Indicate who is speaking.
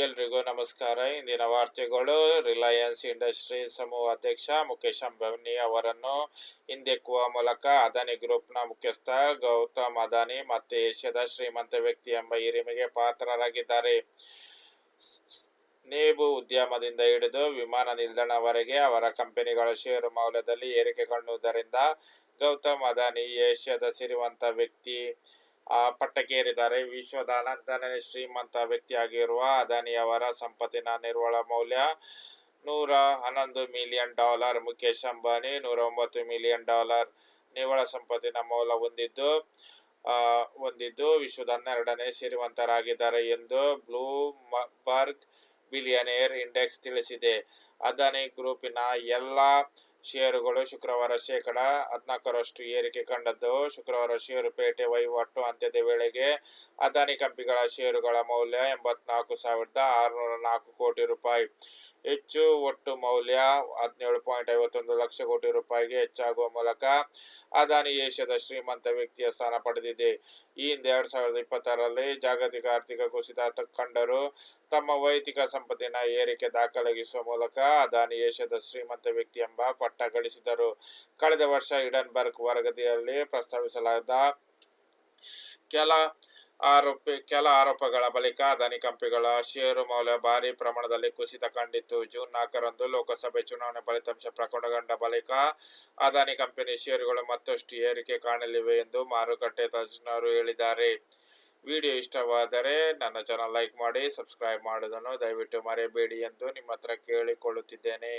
Speaker 1: ಎಲ್ರಿಗೂ ನಮಸ್ಕಾರ. ಇಂದಿನ ವಾರ್ತೆಗಳು, ರಿಲಯನ್ಸ್ ಇಂಡಸ್ಟ್ರೀಸ್ ಸಮೂಹ ಅಧ್ಯಕ್ಷ ಮುಖೇಶ್ ಅಂಬಾನಿ ಅವರನ್ನು ಹಿಂದೆಕ್ಕುವ ಮೂಲಕ ಅದಾನಿ ಗ್ರೂಪ್ನ ಮುಖ್ಯಸ್ಥ ಗೌತಮ್ ಅದಾನಿ ಮತ್ತು ಏಷ್ಯಾದ ಶ್ರೀಮಂತ ವ್ಯಕ್ತಿ ಎಂಬ ಹಿರಿಮೆಗೆ ಪಾತ್ರರಾಗಿದ್ದಾರೆ. ನೇಬು ಉದ್ಯಮದಿಂದ ಹಿಡಿದು ವಿಮಾನ ನಿಲ್ದಾಣವರೆಗೆ ಅವರ ಕಂಪನಿಗಳ ಷೇರು ಮೌಲ್ಯದಲ್ಲಿ ಏರಿಕೆ ಕಾಣುವುದರಿಂದ ಗೌತಮ್ ಅದಾನಿ ಏಷ್ಯಾದ ಸಿರಿವಂತ ವ್ಯಕ್ತಿ ಪಟ್ಟಕ್ಕೇರಿದ್ದಾರೆ. ವಿಶ್ವದ ಅನಂತನೇ ಶ್ರೀಮಂತ ವ್ಯಕ್ತಿಯಾಗಿರುವ ಅದಾನಿಯವರ ಸಂಪತ್ತಿನ ನಿವ್ವಳ ಮೌಲ್ಯ ನೂರ ಹನ್ನೊಂದು ಮಿಲಿಯನ್ ಡಾಲರ್. ಮುಖೇಶ್ ಅಂಬಾನಿ ನೂರ ಒಂಬತ್ತು ಮಿಲಿಯನ್ ಡಾಲರ್ ನಿವ್ವಳ ಸಂಪತ್ತಿನ ಮೌಲ್ಯ ಹೊಂದಿದ್ದು ಹೊಂದಿದ್ದು ವಿಶ್ವದ ಹನ್ನೆರಡನೇ ಸಿರಿವಂತರಾಗಿದ್ದಾರೆ ಎಂದು ಬ್ಲೂಮಬರ್ಗ್ ಬಿಲಿಯನೇರ್ ಇಂಡೆಕ್ಸ್ ತಿಳಿಸಿದೆ. ಅದಾನಿ ಗ್ರೂಪಿನ ಎಲ್ಲ ಷೇರುಗಳು ಶುಕ್ರವಾರ ಶೇಕಡ ಹದಿನಾಲ್ಕರಷ್ಟು ಏರಿಕೆ ಕಂಡದ್ದು. ಶುಕ್ರವಾರ ಷೇರುಪೇಟೆ ವಹಿವಾಟು ಅಂತ್ಯದ ವೇಳೆಗೆ ಅದಾನಿ ಕಂಪಿಗಳ ಷೇರುಗಳ ಮೌಲ್ಯ ಎಂಬತ್ನಾಲ್ಕು ಸಾವಿರದ ಆರುನೂರ ನಾಲ್ಕು ಕೋಟಿ ರೂಪಾಯಿ. ಹೆಚ್ಚು ಒಟ್ಟು ಮೌಲ್ಯ ಹದಿನೇಳು ಪಾಯಿಂಟ್ ಐವತ್ತೊಂದು ಲಕ್ಷ ಕೋಟಿ ರೂಪಾಯಿಗೆ ಹೆಚ್ಚಾಗುವ ಮೂಲಕ ಅದಾನಿ ಏಷ್ಯಾದ ಶ್ರೀಮಂತ ವ್ಯಕ್ತಿಯ ಸ್ಥಾನ ಪಡೆದಿದೆ. ಈ ಹಿಂದೆ ಎರಡ್ ಸಾವಿರದ ಇಪ್ಪತ್ತರಲ್ಲಿ ಜಾಗತಿಕ ಆರ್ಥಿಕ ಕುಸಿತ ಕಂಡರು ತಮ್ಮ ವೈಯಕ್ತಿಕ ಸಂಪತ್ತಿನ ಏರಿಕೆ ದಾಖಲಾಗಿಸುವ ಮೂಲಕ ಅದಾನಿ ಏಷ್ಯಾದ ಶ್ರೀಮಂತ ವ್ಯಕ್ತಿ ಎಂಬ ಪಟ್ಟ ಗಳಿಸಿದರು. ಕಳೆದ ವರ್ಷ ಇಡನ್ಬರ್ಗ್ ವರದಿಯಲ್ಲಿ ಪ್ರಸ್ತಾವಿಸಲಾದ ಕೆಲ ಆರೋಪಿ, ಕೆಲ ಆರೋಪಗಳ ಬಳಿಕ ಅದಾನಿ ಕಂಪನಿಗಳ ಷೇರು ಮೌಲ್ಯ ಭಾರಿ ಪ್ರಮಾಣದಲ್ಲಿ ಕುಸಿತ ಕಂಡಿತ್ತು. ಜೂನ್ ನಾಲ್ಕರಂದು ಲೋಕಸಭೆ ಚುನಾವಣೆ ಫಲಿತಾಂಶ ಪ್ರಕಟಗೊಂಡ ಬಳಿಕ ಅದಾನಿ ಕಂಪನಿ ಷೇರುಗಳು ಮತ್ತಷ್ಟು ಏರಿಕೆ ಕಾಣಲಿವೆ ಎಂದು ಮಾರುಕಟ್ಟೆ ತಜ್ಞರು ಹೇಳಿದ್ದಾರೆ. ವಿಡಿಯೋ ಇಷ್ಟವಾದರೆ ನನ್ನ ಚಾನಲ್ ಲೈಕ್ ಮಾಡಿ, ಸಬ್ಸ್ಕ್ರೈಬ್ ಮಾಡುವುದನ್ನು ದಯವಿಟ್ಟು ಮರೆಯಬೇಡಿ ಎಂದು ನಿಮ್ಮ ಹತ್ರ ಕೇಳಿಕೊಳ್ಳುತ್ತಿದ್ದೇನೆ.